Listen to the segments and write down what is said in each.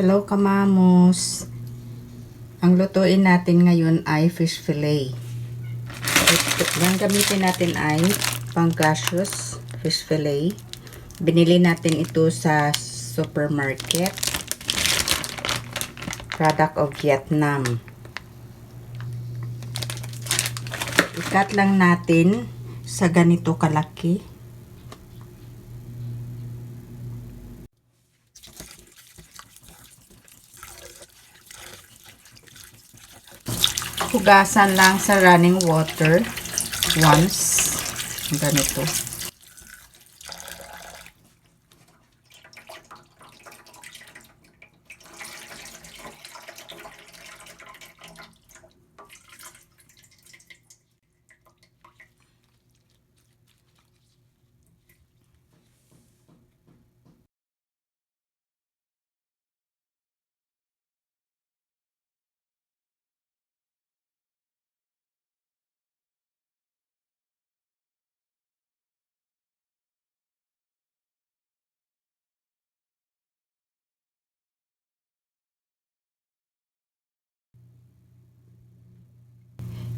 Hello kamamos. Ang lutuin natin ngayon ay fish fillet. Ito, yung gamitin natin ay pangasius fish fillet. Binili natin ito sa supermarket. Product of Vietnam. Ikat lang natin sa ganito kalaki. Hugasan lang sa running water once. Ganito.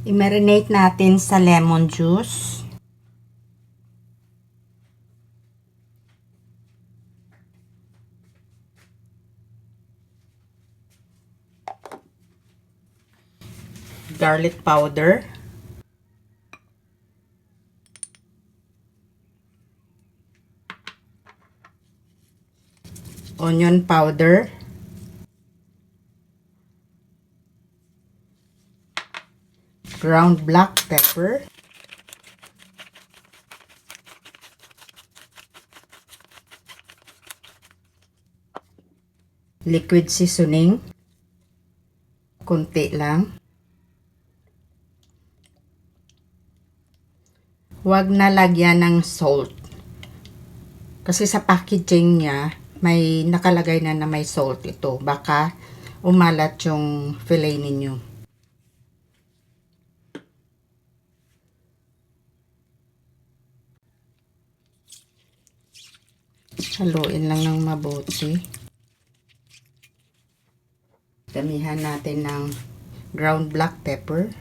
I-marinate natin sa lemon juice. Garlic powder. Onion powder. Ground black pepper, liquid seasoning, konti lang. Huwag na lagyan ng salt. Kasi sa packaging niya, may nakalagay na na may salt ito. Baka umalat yung fillet ninyo. Haluin lang ng mabuti. Damihan natin ng ground black pepper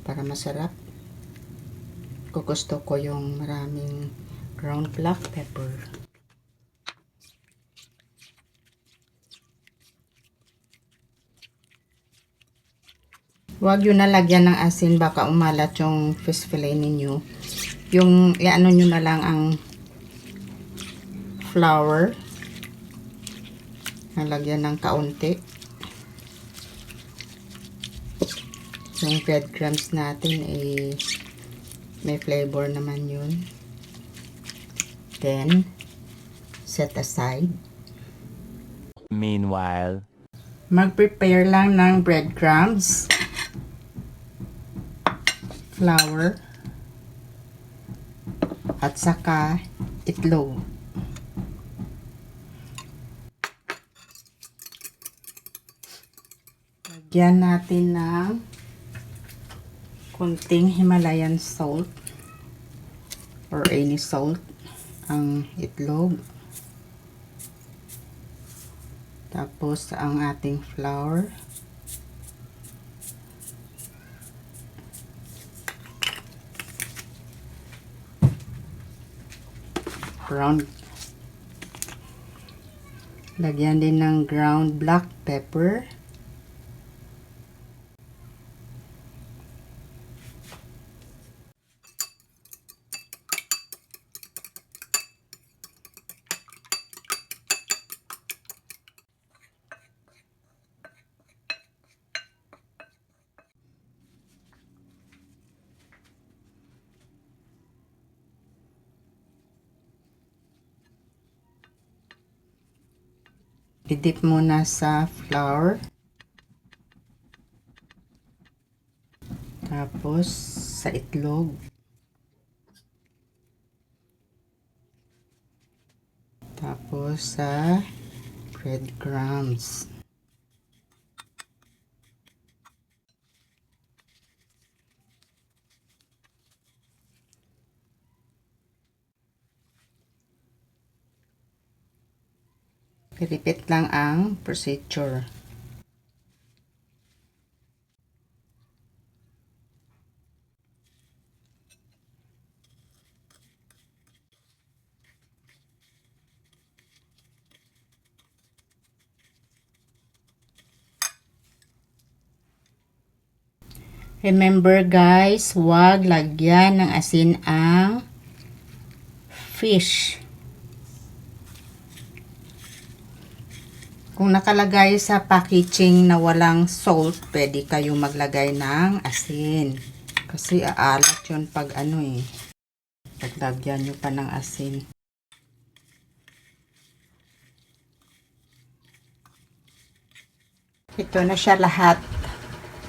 para masarap. Gusto ko yung maraming ground black pepper. Huwag yun nalagyan ng asin baka umalat yung fish fillet ninyo. Yung iano nyo na lang ang flour. Nalagyan ng kaunti. Yung breadcrumbs natin eh may flavor naman yun. Then, set aside. Meanwhile, Mag-prepare lang ng breadcrumbs, flour, at saka itlog. Lagyan natin ng kunting Himalayan salt or any salt ang itlog. Tapos ang ating flour. Brown. Lagyan din ng ground black pepper. Didip muna sa flour. Tapos sa itlog. Tapos sa breadcrumbs. Repeat lang ang procedure. Remember guys, huwag lagyan ng asin ang fish. Kung nakalagay sa packaging na walang salt, pwede kayo maglagay ng asin. Kasi aalat yun pag ano eh. Paglagyan nyo pa ng asin. Ito na siya lahat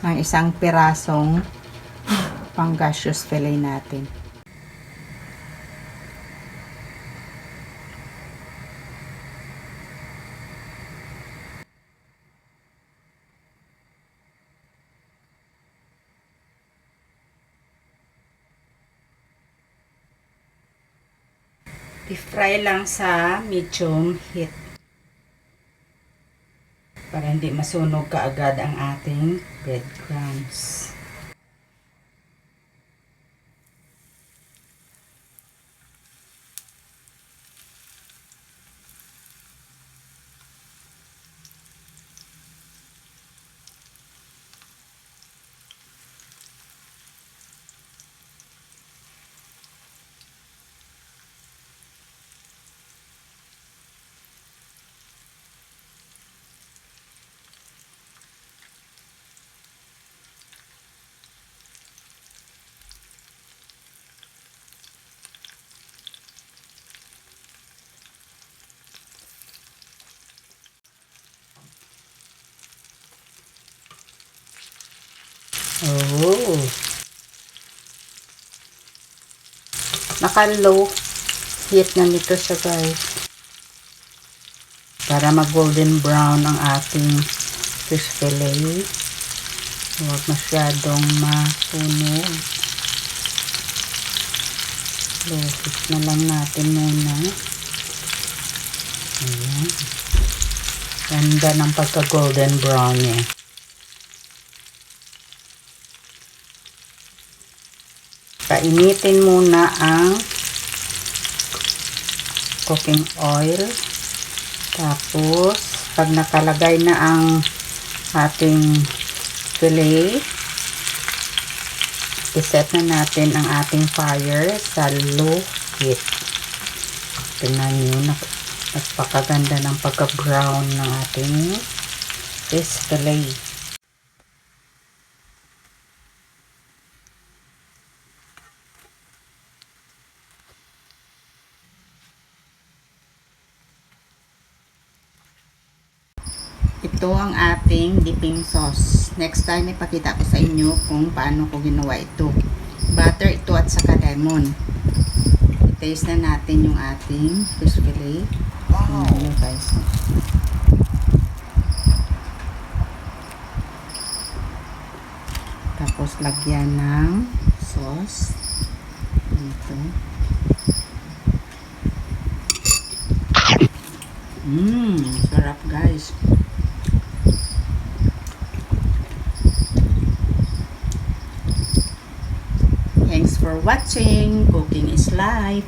ng isang pirasong pangasius fillet natin. I-fry lang sa medium heat para hindi masunog kaagad ang ating breadcrumbs. Oh. Naka-low heat na nito siya guys. Para mag-golden brown ang ating fish fillet. Huwag masyadong masunog. Low heat na lang natin muna. Ayan. Ganda ng pagka-golden brown niya. Painitin muna ang cooking oil. Tapos, pag nakalagay na ang ating fillet, iset na natin ang ating fire sa low heat. Tingnan nyo, nagpakaganda ng pagka-brown ng ating fish fillet. Ito ang ating dipping sauce. Next time, ipakita ko sa inyo kung paano ko ginawa ito. Butter ito at saka lemon. I-taste na natin yung ating fish fillet. Wow! Ano guys? Tapos lagyan ng sauce. Ito. Mmm, sarap guys. For watching. Cooking is life.